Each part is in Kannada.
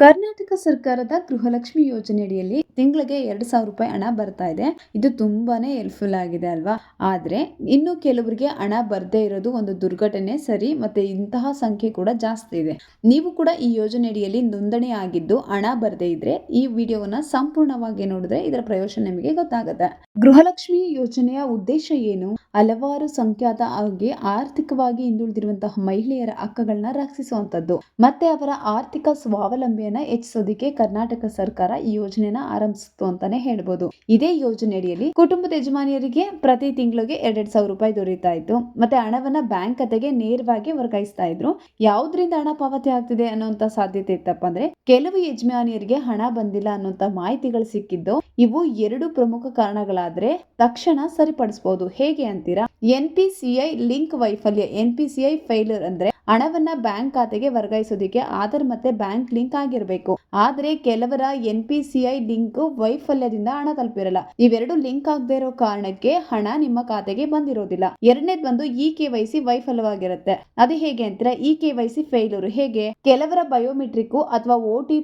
ಕರ್ನಾಟಕ ಸರ್ಕಾರದ ಗೃಹಲಕ್ಷ್ಮಿ ಯೋಜನೆಯಡಿಯಲ್ಲಿ ತಿಂಗಳಿಗೆ ಎರಡು ಸಾವಿರ ರೂಪಾಯಿ ಹಣ ಬರ್ತಾ ಇದೆ. ಇದು ತುಂಬಾನೇ ಹೆಲ್ಪ್ಫುಲ್ ಆಗಿದೆ ಅಲ್ವಾ? ಆದ್ರೆ ಇನ್ನು ಕೆಲವರಿಗೆ ಹಣ ಬರದೇ ಇರೋದು ಒಂದು ದುರ್ಘಟನೆ ಸರಿ, ಮತ್ತೆ ಇಂತಹ ಸಂಖ್ಯೆ ಕೂಡ ಜಾಸ್ತಿ ಇದೆ. ನೀವು ಕೂಡ ಈ ಯೋಜನೆಯಡಿಯಲ್ಲಿ ನೋಂದಣಿ ಆಗಿದ್ದು ಹಣ ಬರದೇ ಇದ್ರೆ ಈ ವಿಡಿಯೋವನ್ನ ಸಂಪೂರ್ಣವಾಗಿ ನೋಡಿದ್ರೆ ಇದರ ಪ್ರಯೋಜನ ನಿಮಗೆ ಗೊತ್ತಾಗುತ್ತೆ. ಗೃಹಲಕ್ಷ್ಮಿ ಯೋಜನೆಯ ಉದ್ದೇಶ ಏನು? ಹಲವಾರು ಸಂಖ್ಯಾತ ಆಗಿ ಆರ್ಥಿಕವಾಗಿ ಹಿಂದುಳಿದಿರುವಂತಹ ಮಹಿಳೆಯರ ಹಕ್ಕುಗಳನ್ನ ರಕ್ಷಿಸುವಂತದ್ದು ಮತ್ತೆ ಅವರ ಆರ್ಥಿಕ ಸ್ವಾವಲಂಬಿಯನ್ನ ಹೆಚ್ಚಿಸೋದಕ್ಕೆ ಕರ್ನಾಟಕ ಸರ್ಕಾರ ಈ ಯೋಜನೆನ ಆರಂಭಿಸಿತು ಅಂತಾನೆ ಹೇಳ್ಬೋದು. ಇದೇ ಯೋಜನೆಯಡಿಯಲ್ಲಿ ಕುಟುಂಬದ ಯಜಮಾನಿಯರಿಗೆ ಪ್ರತಿ ತಿಂಗಳಿಗೆ ಎರಡೆರಡು ಸಾವಿರ ರೂಪಾಯಿ ದೊರೀತಾ ಇತ್ತು. ಮತ್ತೆ ಹಣವನ್ನ ಬ್ಯಾಂಕ್ ಖಾತೆಗೆ ನೇರವಾಗಿ ವರ್ಗಾಯಿಸ್ತಾ ಇದ್ರು. ಯಾವ್ದ್ರಿಂದ ಹಣ ಪಾವತಿ ಆಗ್ತಿದೆ ಅನ್ನುವಂತ ಸಾಧ್ಯತೆ ಇತ್ತಪ್ಪ ಅಂದ್ರೆ ಕೆಲವು ಯಜಮಾನಿಯರಿಗೆ ಹಣ ಬಂದಿಲ್ಲ ಅನ್ನುವಂತ ಮಾಹಿತಿಗಳು ಸಿಕ್ಕಿದ್ದು ಇವು ಎರಡು ಪ್ರಮುಖ ಕಾರಣಗಳಾದ್ರೆ ತಕ್ಷಣ ಸರಿಪಡಿಸಬಹುದು ಹೇಗೆ ಅಂತೀರಾ? ಎನ್ ಪಿ ಲಿಂಕ್ ವೈಫಲ್ಯ, ಎನ್ ಪಿ ಸಿ ಫೈಲರ್ ಅಂದ್ರೆ ಹಣವನ್ನ ಬ್ಯಾಂಕ್ ಖಾತೆಗೆ ವರ್ಗಾಯಿಸೋದಿಕ್ಕೆ ಆಧಾರ್ ಮತ್ತೆ ಬ್ಯಾಂಕ್ ಲಿಂಕ್ ಆಗಿರಬೇಕು. ಆದ್ರೆ ಕೆಲವರ N P C I link ವೈಫಲ್ಯದಿಂದ ಹಣ ತಲುಪಿರಲ್ಲ. ಇವೆರಡು ಲಿಂಕ್ ಆಗದೆ ಇರೋ ಕಾರಣಕ್ಕೆ ಹಣ ನಿಮ್ಮ ಖಾತೆಗೆ ಬಂದಿರೋದಿಲ್ಲ. ಎರಡನೇದ್ ಬಂದು ಇ ಕೆ ವೈ ಸಿ ವೈಫಲ್ಯವಾಗಿರುತ್ತೆ. ಅದು ಹೇಗೆ ಅಂತ E K Y C failure ಹೇಗೆ? ಕೆಲವರ ಬಯೋಮೆಟ್ರಿಕ್ ಅಥವಾ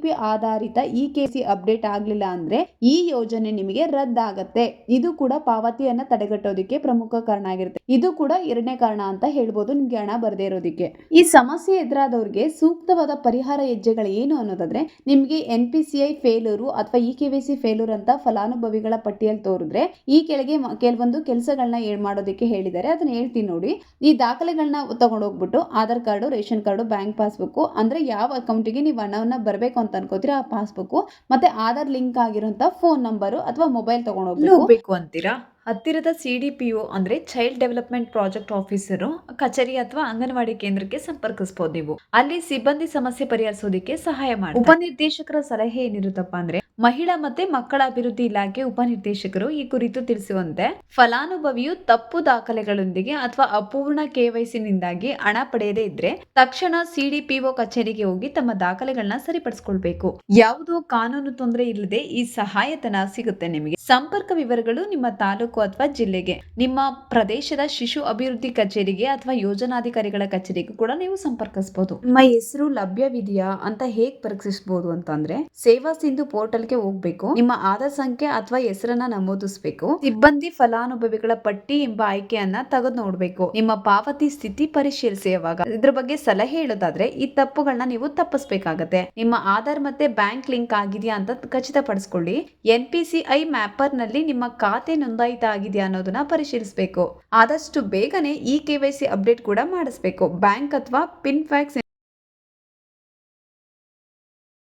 ಪಿ ಆಧಾರಿತ ಇ ಕೆ ಅಪ್ಡೇಟ್ ಆಗ್ಲಿಲ್ಲ ಅಂದ್ರೆ ಈ ಯೋಜನೆ ನಿಮಗೆ ರದ್ದಾಗತ್ತೆ. ಇದು ಕೂಡ ಪಾವತಿಯನ್ನ ತಡೆಗಟ್ಟೋದಿಕ್ಕೆ ಪ್ರಮುಖ ಕಾರಣ ಆಗಿರುತ್ತೆ. ಇದು ಕೂಡ ಎರಡನೇ ಕಾರಣ ಅಂತ ಹೇಳ್ಬೋದು. ನಿಮ್ಗೆ ಹಣ ಬರದೇ ಇರೋದಕ್ಕೆ. ಈ ಸಮಸ್ಯೆ ಎದುರಾದವ್ರಿಗೆ ಸೂಕ್ತವಾದ ಪರಿಹಾರ ಹೆಜ್ಜೆಗಳು ಏನು ಅನ್ನೋದಾದ್ರೆ, ನಿಮ್ಗೆ N P C I failure ಅಥವಾ E K V C failure ಅಂತ ಫಲಾನುಭವಿಗಳ ಪಟ್ಟಿಯಲ್ಲಿ ತೋರಿದ್ರೆ, ಈ ಕೆಳಗೆ ಕೆಲವೊಂದು ಕೆಲಸಗಳನ್ನ ಮಾಡೋದಕ್ಕೆ ಹೇಳಿದ್ದಾರೆ. ಅದನ್ನ ಹೇಳ್ತೀನಿ ನೋಡಿ. ಈ ದಾಖಲೆಗಳನ್ನ ತಗೊಂಡೋಗ್ಬಿಟ್ಟು Aadhaar card, ration card, bank passbook ಅಂದ್ರೆ ಯಾವ ಅಕೌಂಟಿಗೆ ನೀವು ಹಣವನ್ನ ಬರಬೇಕು ಅಂತ ಅನ್ಕೋತೀರ ಆ ಪಾಸ್ಬುಕ್ ಮತ್ತೆ ಆಧಾರ್ ಲಿಂಕ್ ಆಗಿರುವಂತ ಫೋನ್ ನಂಬರು ಅಥವಾ ಮೊಬೈಲ್ ತಗೊಂಡೋಗ್ಬೇಕು. ಅಂತೀರಾ? ಹತ್ತಿರದ ಸಿ ಡಿ ಪಿ ಒ ಅಂದರೆ ಚೈಲ್ಡ್ ಡೆವಲಪ್ಮೆಂಟ್ ಪ್ರಾಜೆಕ್ಟ್ ಆಫೀಸರು, ಕಚೇರಿ ಅಥವಾ ಅಂಗನವಾಡಿ ಕೇಂದ್ರಕ್ಕೆ ಸಂಪರ್ಕಿಸಬಹುದು ನೀವು. ಅಲ್ಲಿ ಸಿಬ್ಬಂದಿ ಸಮಸ್ಯೆ ಪರಿಹರಿಸೋದಕ್ಕೆ ಸಹಾಯ ಮಾಡಿ ಉಪನಿರ್ದೇಶಕರ ಸಲಹೆ ಏನಿರುತ್ತಪ್ಪ ಅಂದ್ರೆ ಮಹಿಳಾ ಮತ್ತೆ ಮಕ್ಕಳ ಅಭಿವೃದ್ಧಿ ಇಲಾಖೆ ಉಪನಿರ್ದೇಶಕರು ಈ ಕುರಿತು ತಿಳಿಸುವಂತೆ ಫಲಾನುಭವಿಯು ತಪ್ಪು ದಾಖಲೆಗಳೊಂದಿಗೆ ಅಥವಾ ಅಪೂರ್ಣ ಕೆವೈಸಿನಿಂದಾಗಿ ಹಣ ಪಡೆಯದೇ ಇದ್ರೆ ತಕ್ಷಣ ಸಿಡಿಪಿಒ ಕಚೇರಿಗೆ ಹೋಗಿ ತಮ್ಮ ದಾಖಲೆಗಳನ್ನ ಸರಿಪಡಿಸಿಕೊಳ್ಬೇಕು. ಯಾವುದೋ ಕಾನೂನು ತೊಂದರೆ ಇಲ್ಲದೆ ಈ ಸಹಾಯತನ ಸಿಗುತ್ತೆ ನಿಮಗೆ. ಸಂಪರ್ಕ ವಿವರಗಳು ನಿಮ್ಮ ತಾಲೂಕು ಅಥವಾ ಜಿಲ್ಲೆಗೆ. ನಿಮ್ಮ ಪ್ರದೇಶದ ಶಿಶು ಅಭಿವೃದ್ಧಿ ಕಚೇರಿಗೆ ಅಥವಾ ಯೋಜನಾಧಿಕಾರಿಗಳ ಕಚೇರಿಗೂ ಕೂಡ ನೀವು ಸಂಪರ್ಕಿಸಬಹುದು. ನಿಮ್ಮ ಹೆಸರು ಲಭ್ಯವಿದೆಯಾ ಅಂತ ಹೇಗ್ ಪರೀಕ್ಷಿಸಬಹುದು ಅಂತಂದ್ರೆ, ಸೇವಾ ಸಿಂಧು ಪೋರ್ಟಲ್ಗೆ ಹೋಗ್ಬೇಕು. ನಿಮ್ಮ ಆಧಾರ್ ಸಂಖ್ಯೆ ಅಥವಾ ಹೆಸರನ್ನ ನಮೂದಿಸಬೇಕು. ಸಿಬ್ಬಂದಿ ಫಲಾನುಭವಿಗಳ ಪಟ್ಟಿ ಎಂಬ ಆಯ್ಕೆಯನ್ನ ತೆಗೆದು ನೋಡ್ಬೇಕು. ನಿಮ್ಮ ಪಾವತಿ ಸ್ಥಿತಿ ಪರಿಶೀಲಿಸಿ ಯಾವಾಗ ಇದ್ರ ಬಗ್ಗೆ ಸಲಹೆ ಹೇಳೋದಾದ್ರೆ ಈ ತಪ್ಪುಗಳನ್ನ ನೀವು ತಪ್ಪಿಸಬೇಕಾಗತ್ತೆ. ನಿಮ್ಮ ಆಧಾರ್ ಮತ್ತೆ ಬ್ಯಾಂಕ್ ಲಿಂಕ್ ಆಗಿದೆಯಾ ಅಂತ ಖಚಿತಪಡಿಸ್ಕೊಳ್ಳಿ. ಎನ್ ಪಿ ಸಿ ಐ ಮ್ಯಾಪರ್ನಲ್ಲಿ ನಿಮ್ಮ ಖಾತೆ ನೋಂದಾಯಿತ ಆಗಿದೆಯಾ ಅನ್ನೋದನ್ನ ಪರಿಶೀಲಿಸಬೇಕು. ಆದಷ್ಟು ಬೇಗನೆ ಈ ಕೆ ವೈ ಸಿ ಅಪ್ಡೇಟ್ ಕೂಡ ಮಾಡಿಸ್ಬೇಕು. ಬ್ಯಾಂಕ್ ಅಥವಾ ಪಿನ್ ಫ್ಯಾಕ್ಸ್